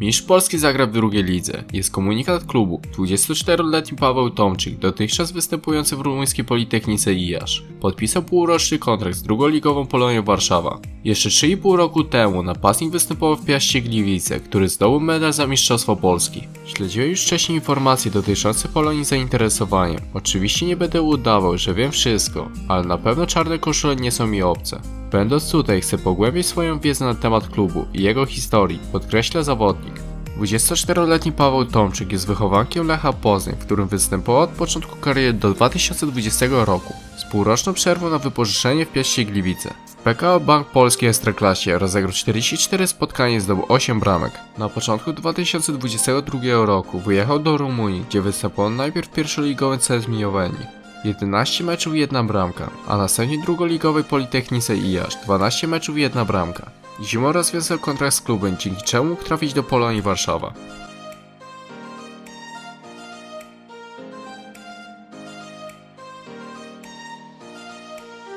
Mistrz Polski zagra w drugiej lidze. Jest komunikat klubu. 24-letni Paweł Tomczyk, dotychczas występujący w rumuńskiej Politechnice IJASZ, podpisał półroczny kontrakt z drugoligową Polonią Warszawa. Jeszcze 3,5 roku temu napastnik występował w Piaście Gliwice, który zdobył medal za Mistrzostwo Polski. Śledziłem już wcześniej informacje dotyczące Polonii zainteresowaniem. Oczywiście nie będę udawał, że wiem wszystko, ale na pewno czarne koszule nie są mi obce. Będąc tutaj chcę pogłębić swoją wiedzę na temat klubu i jego historii, podkreśla zawodnik. 24-letni Paweł Tomczyk jest wychowankiem Lecha Poznań, w którym występował od początku kariery do 2020 roku, z półroczną przerwą na wypożyczenie w Piaście Gliwice. PKO Bank Polskiej Ekstraklasie rozegrał 44 spotkania i zdobył 8 bramek. Na początku 2022 roku wyjechał do Rumunii, gdzie występował najpierw w pierwszoligowym CS Mijoweni. 11 meczów 1 bramka, a następnie drugoligowej Politechnice IJASZ 12 meczów 1 bramka. Zimą rozwiązał kontrakt z klubem, dzięki czemu mógł trafić do Polonii Warszawa.